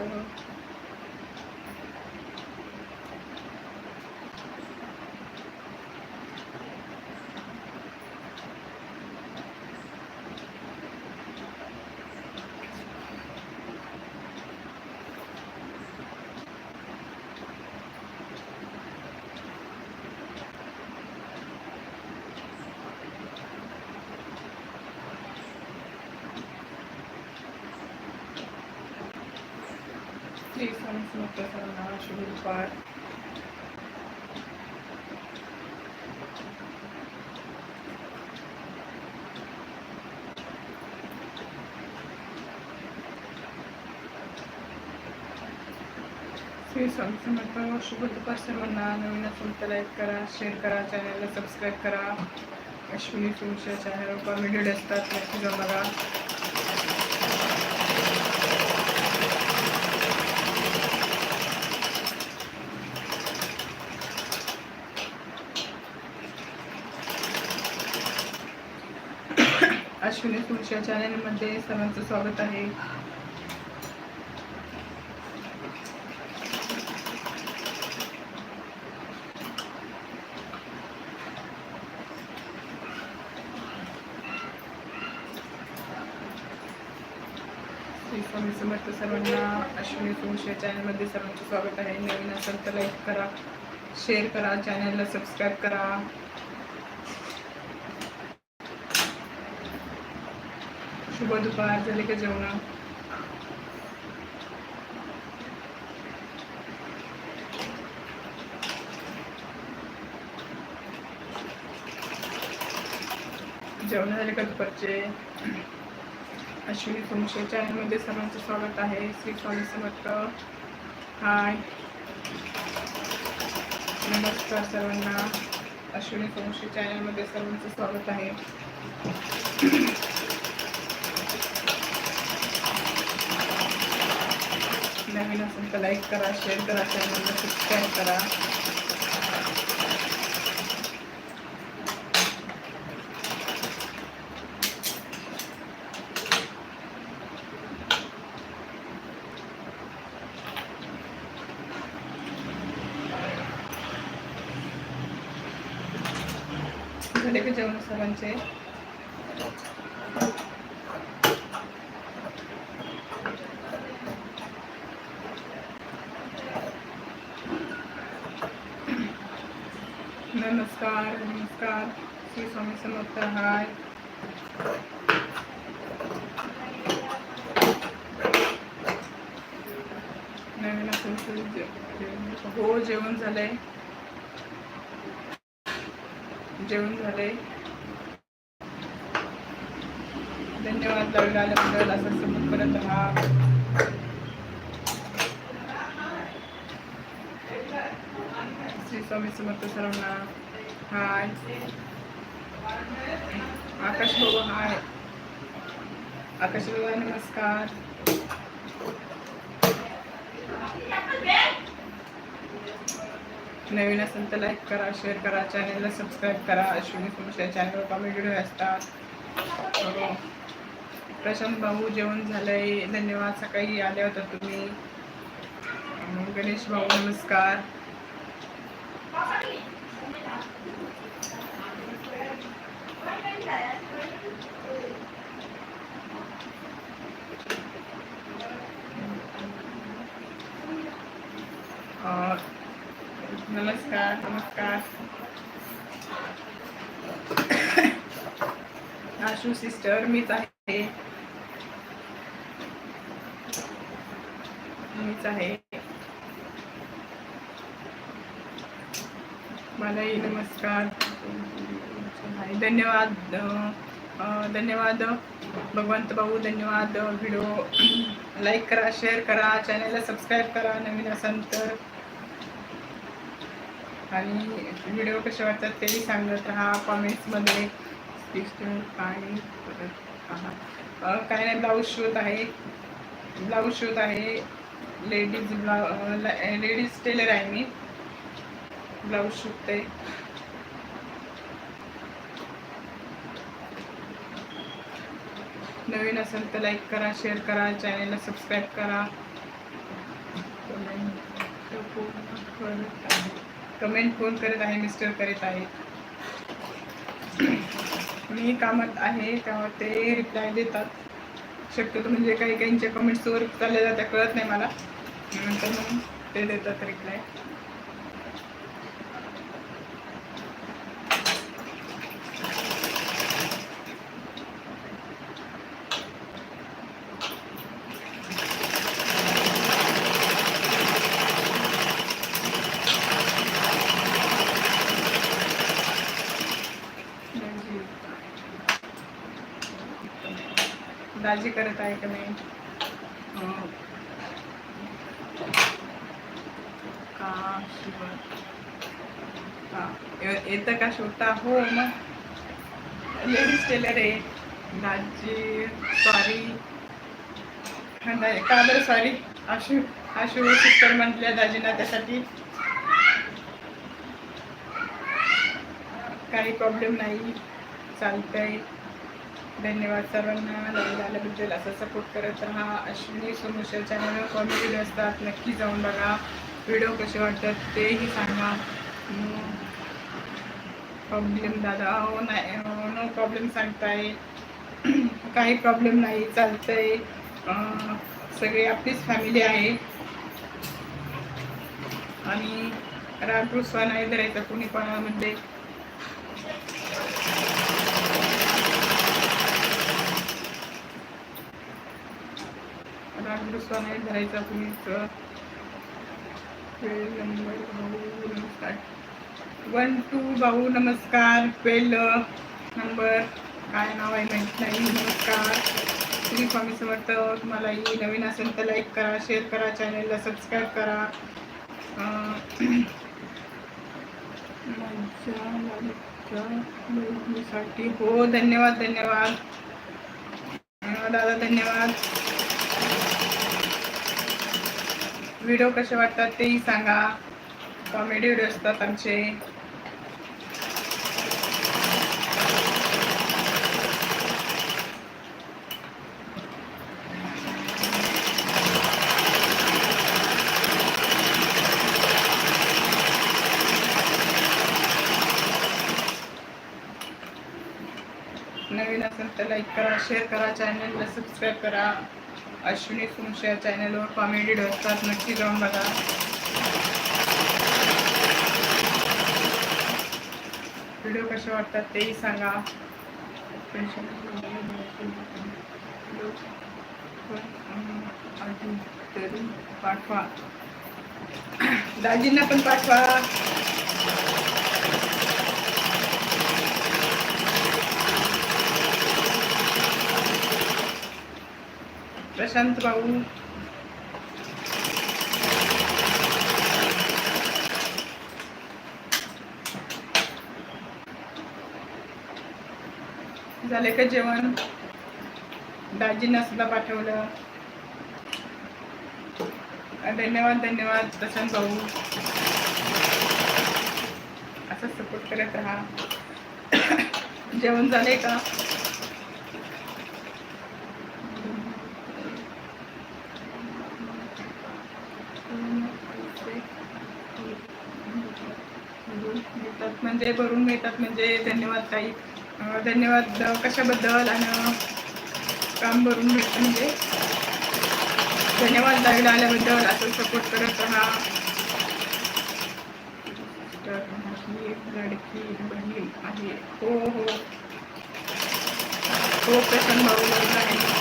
स्वामी समर्थ श्री स्वामी समर्थ सर्वांना श्री स्वामी समर्थ शुभ दुपार सर्वांना नवीन असेल तर लाईक करा शेअर करा चॅनलला सबस्क्राईब करा अश्विनी तुमच्या चॅनलवर कॉमेडी व्हिडिओ असतात नक्की जाऊन बघा अश्विनी तुमच्या चॅनलमध्ये सर्वांचं स्वागत श्री स्वामी समर्थ सर्वांना अश्विनी तुमच्या चॅनलमध्ये सर्वांचं स्वागत आहे. नवीन असेल तर लाईक करा शेअर करा चॅनलला सबस्क्राईब करा. शुभ दुपार झाले का जेवण जेवण झाले का दुपारचे? अश्विनी तुमच्या चॅनलमध्ये सर्वांचं स्वागत आहे. श्री स्वामी समर्थ. हाय नमस्कार सर्वांना. अश्विनी तुमच्या चॅनलमध्ये सर्वांचं स्वागत आहे. नवीन असेल तर लाईक करा शेअर करा चॅनलला सबस्क्राईब करा. झाले का जेवण सर्वांचे नमस्कार नमस्कार श्री स्वामी समर्थ हाय नवीन असेल हो जेवण झालंय. जेवण झालंय. धन्यवाद लावलं आल्याबद्दल असं समोर करत राहा श्री स्वामी समर्थ सर्वांना हाय. आकाश बाबा हाय. आकाश बाबा नमस्कार. नवीन असेल तर लाईक करा शेअर करा चॅनलला सबस्क्राईब करा. अश्विनी तुमच्या चॅनलवर कॉमेडी व्हिडिओ असतात. हो. प्रशांत भाऊ जेवण झालंय. धन्यवाद. सकाळी आले होता तुम्ही. हो, गणेश भाऊ नमस्कार. नमस्कार नमस्कार. आशू सिस्टर मीच आहे. मीच आहे. मलाही नमस्कार. धन्यवाद धन्यवाद भगवंत भाऊ धन्यवाद व्हिडिओ लाईक करा शेअर करा चॅनलला सबस्क्राईब करा नवीन असाल तर. आणि व्हिडिओ कसे वाटतात तेही सांगत राहा कॉमेंट्समध्ये आणि परत काय नाही ब्लाऊज शिवत आहे. ब्लाऊज शिवत आहे. लेडीज ब्लाऊ लेडीज टेलर आहे मी. ब्लाऊज शिवते नवीन असेल तर लाईक करा शेअर करा चॅनेलला सबस्क्राईब करा. कमेंट फोन करत आहे मिस्टर करीत आहे. मी कामात आहे तेव्हा ते रिप्लाय देतात. शक्यतो म्हणजे काही काहींच्या कमेंट्सवर चालल्या जात्या कळत नाही मला. नंतर मग ते देतात रिप्लाय दाजी करत आहे का शिवर हा. ये- येतं का शिवता हो मग. लेडीज टेलर आहे. दाजी सॉरी नाही का बरं सॉरी आशू आशू सिस्टर म्हटल्या दाजींना त्यासाठी. काही प्रॉब्लेम नाही. चालतंय. धन्यवाद सर्वांना. लाईव्ह आल्याबद्दल असं सपोर्ट करत राहा. अश्विनी सोमेश्वर चॅनलवर कॉमेडी व्हिडिओ असतात. नक्की जाऊन बघा. व्हिडिओ कसे वाटतात तेही सांगा. प्रॉब्लेम दादा. हो नाही हो, नो प्रॉब्लेम सांगताय. काही प्रॉब्लेम नाही चालतंय. सगळी आपलीच फॅमिली आहे. आणि राग रुसवा नाही धरायचा कुणी कोणामध्ये. राग रुसवा नाही धरायचा नंबर भाऊ नमस्कार. वन टू भाऊ नमस्कार. पेल नंबर काय नाव आहे माहीत नाही. नमस्कार. श्री स्वामी समर्थ तुम्हालाही नवीन असेल तर लाईक करा शेअर करा चॅनलला सबस्क्राईब करा. माझ्या हो धन्यवाद धन्यवाद. दादा धन्यवाद. व्हिडिओ कसे वाटतात तेही सांगा. कॉमेडी व्हिडिओ असतात आमचे. नवीन असेल तर लाईक करा शेअर करा चॅनलला सबस्क्राईब करा. अश्विनी सुमशे या चॅनलवर कॉमेडी असतात नक्की जाऊन बघा. व्हिडिओ कसे वाटतात तेही सांगा. पाठवा दाजींना पण पाठवा. प्रशांत भाऊ. झाले का जेवण? दाजींना सुद्धा पाठवलं. धन्यवाद धन्यवाद प्रशांत भाऊ. असं सपोर्ट करत राहा. जेवण झाले का? मिळतात भरून मिळतात म्हणजे धन्यवाद ताई. धन्यवाद कशाबद्दल आणि काम भरून मिळतं म्हणजे. धन्यवाद लाईव्ह आल्याबद्दल असं सपोर्ट करत राहा. तर माझी एक लडकी बहीण आहे. हो हो. हो प्रसन्न भाऊ आहे.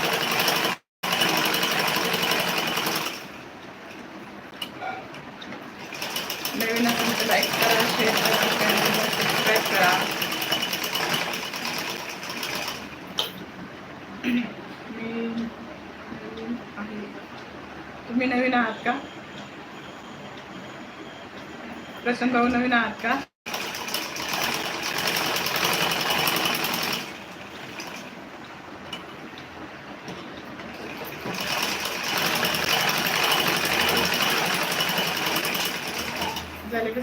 नवीन आहात का? प्रशांत भाऊ नवीन आहात का?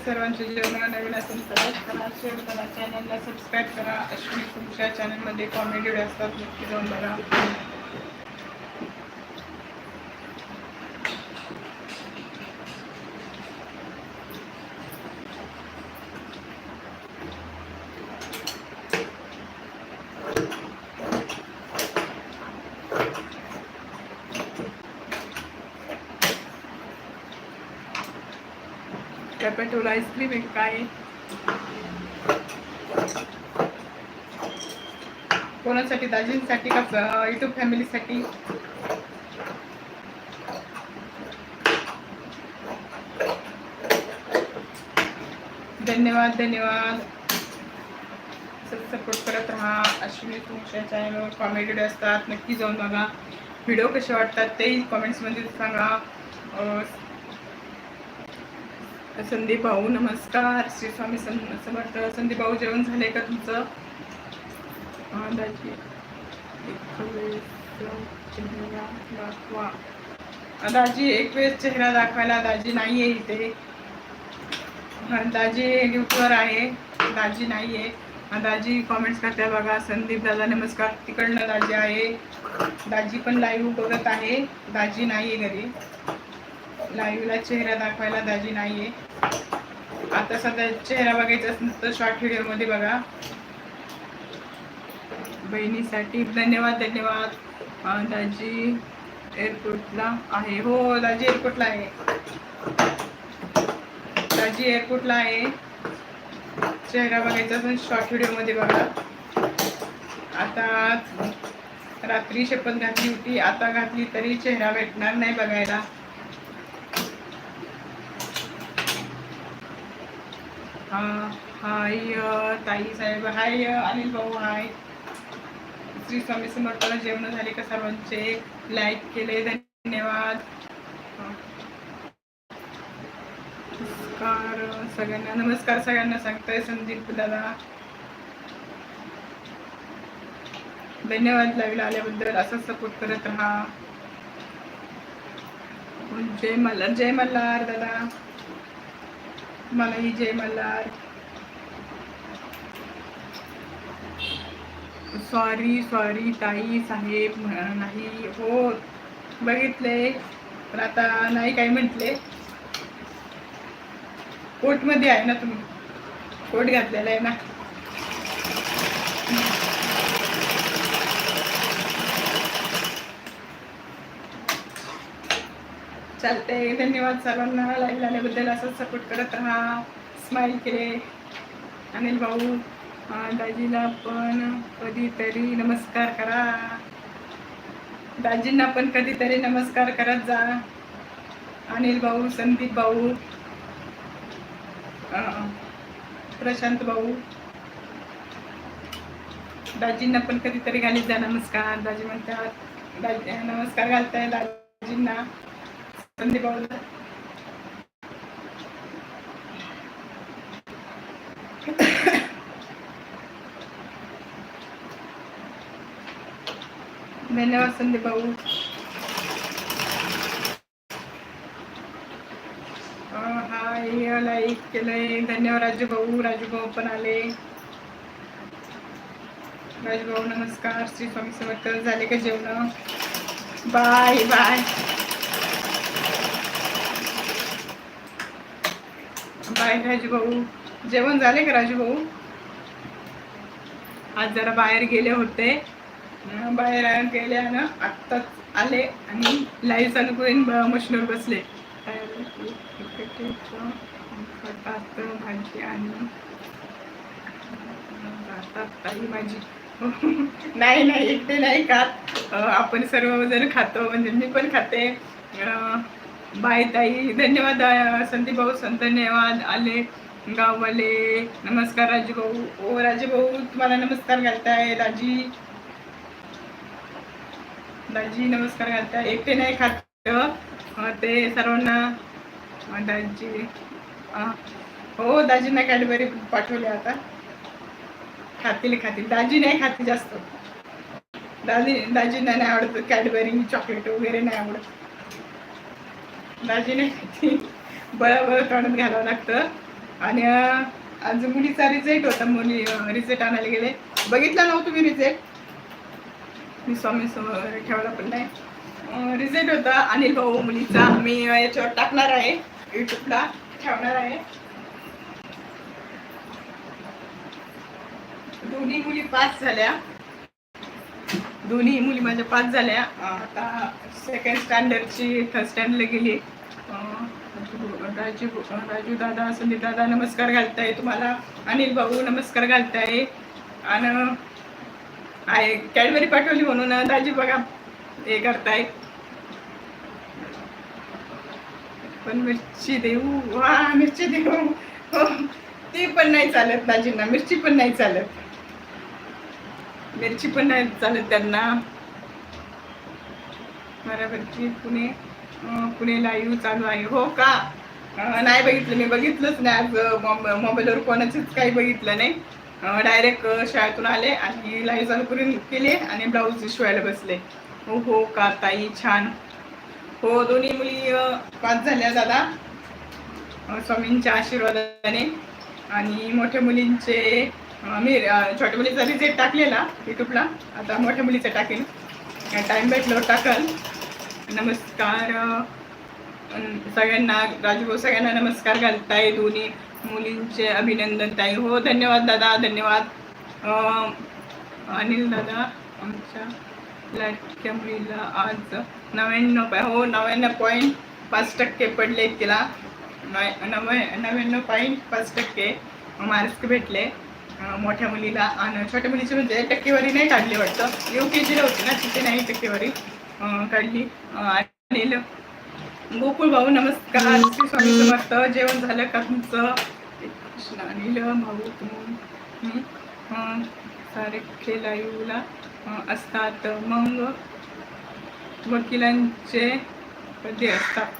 सर्वांचे जेवण? नवीन असेल तर करा शेअर करा चॅनलला सबस्क्राईब करा. अश्विनी तुमच्या चॅनलमध्ये कॉमेडी असतात, नक्की जाऊन बघा. पेट्रोल काय कोणासाठी दाजींसाठी का युट्यूब फॅमिलीसाठी? धन्यवाद धन्यवाद. सपोर्ट करत राहा. अश्विनी तुमच्या चॅनलवर कॉमेडी असतात. नक्की जाऊन बघा. व्हिडिओ कसे वाटतात तेही कॉमेंट्समध्ये सांगा. संदीप भाऊ नमस्कार. श्री स्वामी सं समर्थ. संदीप भाऊ जेवण झाले का तुमचं? दाजी. एक वेळेस चेहरा दाखवा. दाजी एक चेहरा दाखवायला दाजी नाही आहे इथे दाजी ड्युटीवर आहे. दाजी नाही आहे दाजी कॉमेंट्स करते बघा. संदीप दादा नमस्कार. तिकडनं दाजी आहे. दाजी पण लाईव्ह बघत आहे. दाजी नाही आहे घरी लाईव्हला चेहरा दाखवायला दाजी नाही आहे आता सध्या चेहरा बघायचा असेल तर शॉर्ट व्हिडिओमध्ये बघा. बहिणीसाठी धन्यवाद धन्यवाद. दाजी एअरपोर्टला आहे. हो दाजी एअरपोर्टला आहे. दाजी एअरपोर्टला आहे. चेहरा बघायचा असेल शॉर्ट व्हिडिओमध्ये बघा. आता रात्री शपथ घातली होती. आता घातली तरी चेहरा भेटणार नाही बघायला. हाय ताई साहेब हाय अनिल भाऊ हाय. श्री स्वामी समर्थाला जेवण झाले का सर्वांचे? लाईक केले धन्यवाद. नमस्कार सगळ्यांना नमस्कार सगळ्यांना सांगतोय संदीप दादा. धन्यवाद लाईव्हला आल्याबद्दल असं सपोर्ट करत राहा. जय मल्हार जय मल्हार दादा. मला विजय मल्हार. सॉरी सॉरी ताई साहेब नाही हो बघितले. पण आता नाही काय म्हटले. कोटमध्ये आहे ना तुम्ही? कोट घातलेला आहे ना? चालते. धन्यवाद सर्वांना. लाईव्ह आल्याबद्दल असंच सपोर्ट करत राहा. स्माईल केले. अनिल भाऊ दाजीला पण कधीतरी नमस्कार करा. दाजींना पण कधीतरी नमस्कार करत जा. अनिल भाऊ संदीप भाऊ प्रशांत भाऊ. दाजींना पण कधीतरी घालीत जा. नमस्कार. दाजी म्हणतात दाजी नमस्कार घालताय दाजींना. संदीप धन्यवाद संदीप भाऊ हाय लाईक केलंय. धन्यवाद राजू भाऊ. राजू भाऊ पण आले. राजू भाऊ नमस्कार. श्री स्वामी समर्थ. झाले का जेवण? Bye bye. बाय राजू भाऊ. जेवण झाले का राजू भाऊ? आज जरा बाहेर गेले होते. बाहेर गेले ना आत्ताच आले आणि लाईव्ह चालू करून मशीनवर बसले. भाजी आणि ताई माझी नाही नाही एकटे नाही खात. आपण सर्वजण खातो. म्हणजे मी पण खाते. बाय ताई. धन्यवाद संदीप भाऊ सं धन्यवाद आले गाववाले. नमस्कार राजू भाऊ. ओ राजूभाऊ तुम्हाला नमस्कार घालताय. दाजी. दाजी नमस्कार घालताय. एकटे नाही खात ते हो. सर्वांना दाजी हो दाजींना कॅडबरी पाठवले आता. खातील खातील. दाजी नाही खाते जास्त. दाजी दाजींना नाही आवडत कॅडबरी चॉकलेट वगैरे नाही आवडत. दाजी नाही काढून घालावं लागतं. आणि आज मुलीचा रिझल्ट होता. मुली रिझल्ट आणायला गेले. बघितला नव्हतं तुम्ही रिझल्ट मी स्वामी समोर ठेवला पण नाही. रिझल्ट होता अनिल भाऊ मुलीचा. मी याच्यावर टाकणार आहे. युट्यूबला ठेवणार आहे. दोन्ही मुली पास झाल्या. दोन्ही मुली माझ्या पास झाल्या. आता सेकंड स्टँडर्डची थर्ड स्टँडर्डला गेली. राजू राजू दादा संदीप दादा नमस्कार घालताय तुम्हाला. अनिल भाऊ नमस्कार घालताय. आणि आहे कॅडबरी पाठवली म्हणून दाजी बघा हे करताय. पण मिरची देऊ. वा मिरची देऊ. हो, ती पण नाही चालत दाजींना. मिरची पण नाही चालत. मिरची पण नाही चालत त्यांना. बराबरची पुणे अं, पुणे लाईव्ह चालू आहे. हो का? नाही बघितलं मी बघितलंच नाही आज मोब- मोबाईलवर कोणाचंच काही बघितलं नाही. डायरेक्ट शाळेतून आले आणि लाईव्ह चालू करून केले आणि ब्लाऊज शिवायला बसले. हो हो का ताई? छान. हो दोन्ही मुली पास झाल्या दादा. स्वामींच्या आशीर्वादाने. आणि मोठ्या मुलींचे मी छोट्या मुलीचा रिझल्ट टाकलेला युट्यूबला आता मोठ्या मुलीचा टाकेन टाईम भेटल्यावर टाकल. नमस्कार सगळ्यांना राजूभाऊ सगळ्यांना नमस्कार घालताय दोन्ही मुलींचे अभिनंदन ताई. हो धन्यवाद दादा धन्यवाद. अनिल दादा आमच्या लाटक्या मुलीला आज नव्याण्णव पॉ हो नव्याण्णव पॉईंट पाच टक्के पडले तिला. नव्या- नव्या- नव्याण्णव पॉईंट पाच टक्के मार्क्स भेटले. मोठ्या मुलीला आणि छोट्या मुलीची म्हणजे टक्केवारी नाही काढली वाटतं. यू के जीला होती ना तिथे नाही टक्केवारी काढली. आणि गोकुळ भाऊ नमस्कार. श्री स्वामी समर्थ. जेवण झालं का तुमचं? कृष्ण अनिल भाऊ तुम्ही? सारे सारखे लाईव्हला असतात. मग वकिलांचे पदे असतात.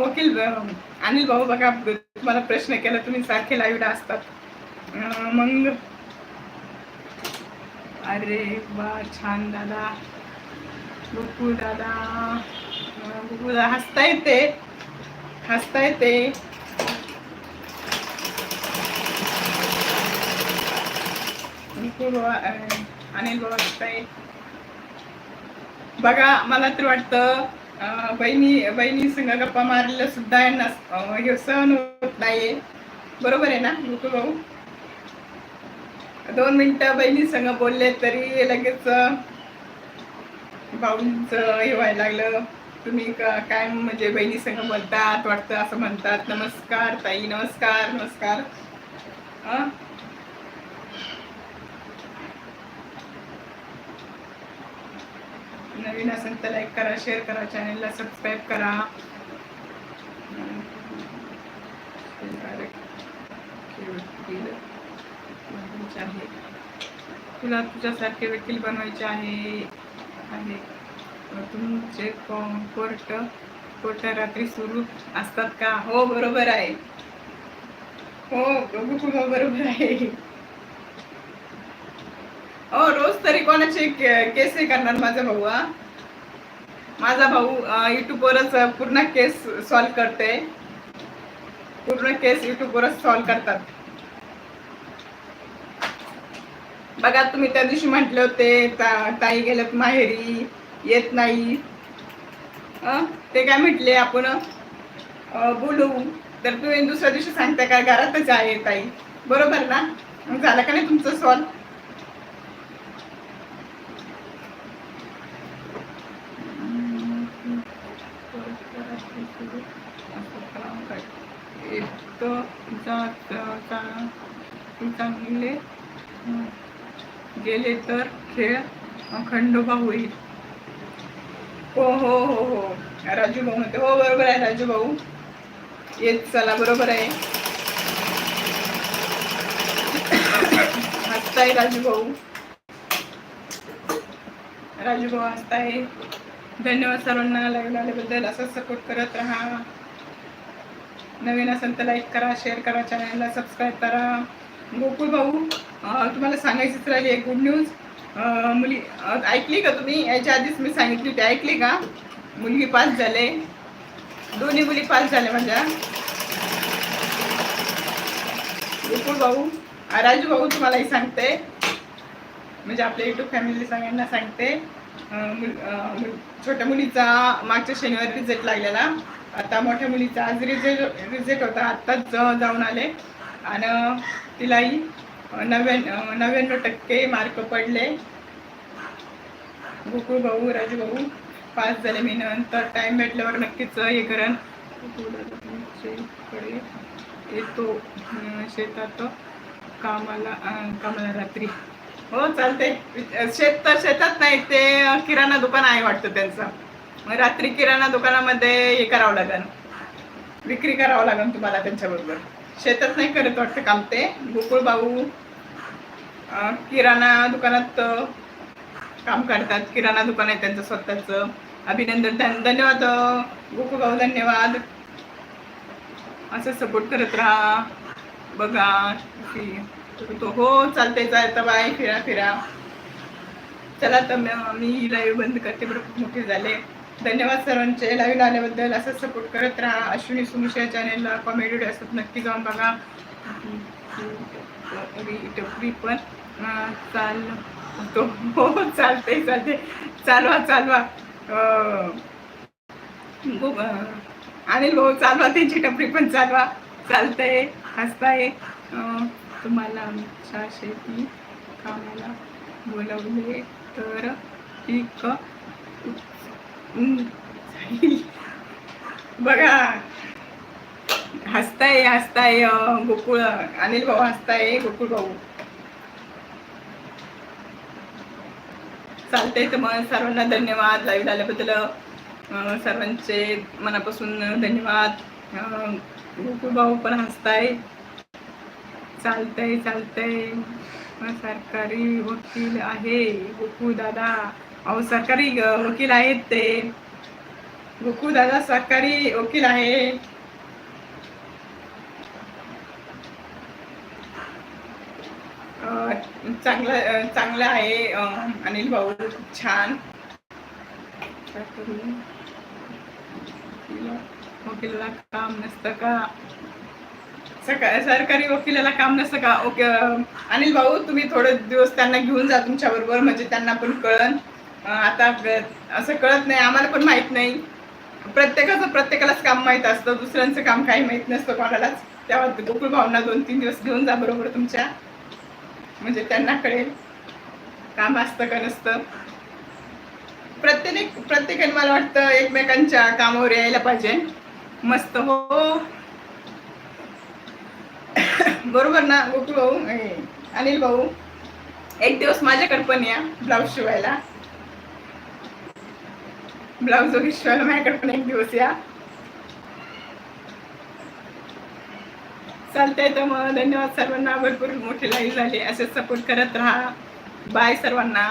वकील अनिल भाऊ बघा तुम्हाला प्रश्न केला तुम्ही सारखे लाईव्हला असतात. मग अरे वा छान दादा. बुकू दादा. बुकू दादा हसता येते हसता येते बाबा अनिल बाबा हसताय. बघा मला तर वाटतं बहिणी बहिणी संग गप्पा मारलेलं सुद्धा यांना हे सहन होत नाहीये. बरोबर आहे ना गोकुळ भाऊ? दोन मिनिटं बहिणी संग बोलले तरी लगेच अं, भाऊंचं हे व्हायला लागलं. तुम्ही काय म्हणजे बहिणी संग बोलतात वाटतं असं म्हणतात. नमस्कार ताई नमस्कार नमस्कार. नवीन असेल तर लाईक करा शेअर करा चॅनलला सबस्क्राईब करा. तुला तुझ्यासारखे वकील बनवायचे आहे आहे. तुमचे कोर्ट कोर्ट रात्री सुरू असतात का? हो बरोबर आहे. हो बघू तुला हो, बरोबर आहे. हो रोज तरी कोणाचे केस हे करणार माझा भाऊ हा. माझा भाऊ युट्यूबवरच पूर्ण केस सॉल्व करते. पूर्ण केस युट्यूबवरच सॉल्व करतात. बघा तुम्ही त्या दिवशी म्हटले होते ता- ताई गेल्यात माहेरी येत नाही. ते काय म्हटले आपण? बोलू. तर तुम्ही दुसऱ्या दिवशी सांगता का घरातच आहे ताई. बरोबर ना? मग झालं का नाही तुमचं सॉल्व एक जात चांगले गेले तर खेळ खंडोबा होईल हो हो हो हो. राजू भाऊ म्हणते हो बरोबर आहे राजू भाऊ. येत चला बरोबर आहे. हसताय राजू भाऊ. राजू भाऊ हसताय. धन्यवाद सर्वांना लाईव्ह आल्याबद्दल. असंच सपोर्ट करत राहा. नवीन असेल तर लाईक करा शेअर करा चॅनलला सबस्क्राईब करा. गोकुळ भाऊ तुम्हाला सांगायचीच राहिली एक गुड न्यूज मुली ऐकली का तुम्ही? याच्या आधीच मी सांगितली होती ऐकली का? मुलगी पास झाले. दोन्ही मुली पास झाल्या माझ्या गोकुळ भाऊ राजू भाऊ तुम्हालाही सांगते. म्हणजे आपल्या युट्यूब फॅमिली सगळ्यांना सांगते. छोट्या मुलीचा मागच्या शनिवारी रिझल्ट लागलेला. आता मोठ्या मुलीचा आज रिझल्ट रिझल्ट होता. आत्ताच जाऊन आले. आणि तिलाही नव्याण्णव नव्याण्णव टक्के मार्क पडले. गोकुळ भाऊ राजू भाऊ पास झाले मी. नंतर टाइम भेटल्यावर नक्कीच हे करण येतो शेतात कामाला कामाला रात्री. हो चालते शेत तर शेतात नाही ते किराणा दुकान आहे वाटतं त्यांचं. मग रात्री किराणा दुकानामध्ये हे करावं लागेल. विक्री करावं लागेल तुम्हाला त्यांच्याबरोबर. शेतात नाही करत वाटतं काम ते. गोकुळ भाऊ किराणा दुकानात काम करतात. किराणा दुकान आहे त्यांचं स्वतःचं. अभिनंदन धन- धन्यवाद गोकुळ भाऊ धन्यवाद. असं सपोर्ट करत राहा. बघा तो हो चालते चालतं बाय फिरा फिरा. चला तर मी लाईव्ह बंद करते बरं खूप मोठे झाले. धन्यवाद सर्वांचे लाईव्ह आल्याबद्दल. असं सपोर्ट करत राहा. अश्विनी सुमिशा चॅनेलला कॉमेडी असत असतात नक्की जाऊन बघा. टपरी पण चाल तो हो चालते चालते चालवा चालवा. आणि गो- अनिल भाऊ चालवा त्यांची टपरी पण चालवा. चालतंय हसताय. तुम्हाला आमच्या शेती कामाला बोलवले तर पीक जाईल. बघा. हसताय हसताय गोकुळ अनिल भाऊ हसताय गोकुळ भाऊ. चालतंय तर मग सर्वांना धन्यवाद. लाईव्ह आल्याबद्दल सर्वांचे मनापासून धन्यवाद. गोकुळ भाऊ पण हसताय. चालतंय चालतंय. मग सरकारी वकील आहे. गोकू दादा. अहो सरकारी वकील आहेत ते. गोकू दादा सरकारी वकील आहे. चांगलं चांगलं आहे अनिल भाऊ. खूप छान. काय काम नसतं का? सका- सरकारी वकिलाला काम नसतं का? ओके अनिल भाऊ तुम्ही थोडे दिवस त्यांना घेऊन जा तुमच्या बरोबर म्हणजे त्यांना पण कळन. आता असं कळत नाही आम्हाला पण माहीत नाही. प्रत्येकाचं प्रत्येकालाच काम माहीत असतं दुसऱ्यांचं काम काही माहीत नसतं कोणालाच. तेव्हा गोकुळ भावना दोन तीन दिवस घेऊन जा बरोबर तुमच्या. म्हणजे त्यांना कळेल. काम असतं का नसतं. प्रत्येक प्रत्येकाने मला वाटतं एकमेकांच्या कामावर यायला पाहिजे. मस्त हो. बरोबर ना गोकुळ भाऊ? अनिल भाऊ? एक दिवस माझ्याकडे पण या ब्लाऊज शिवायला. ब्लाऊज वगैरे शिवायला माझ्याकडे पण एक दिवस या. चालतंय तर मग धन्यवाद सर्वांना. भरपूर मोठी लाईव्ह झाली. असे सपोर्ट करत राहा. बाय सर्वांना.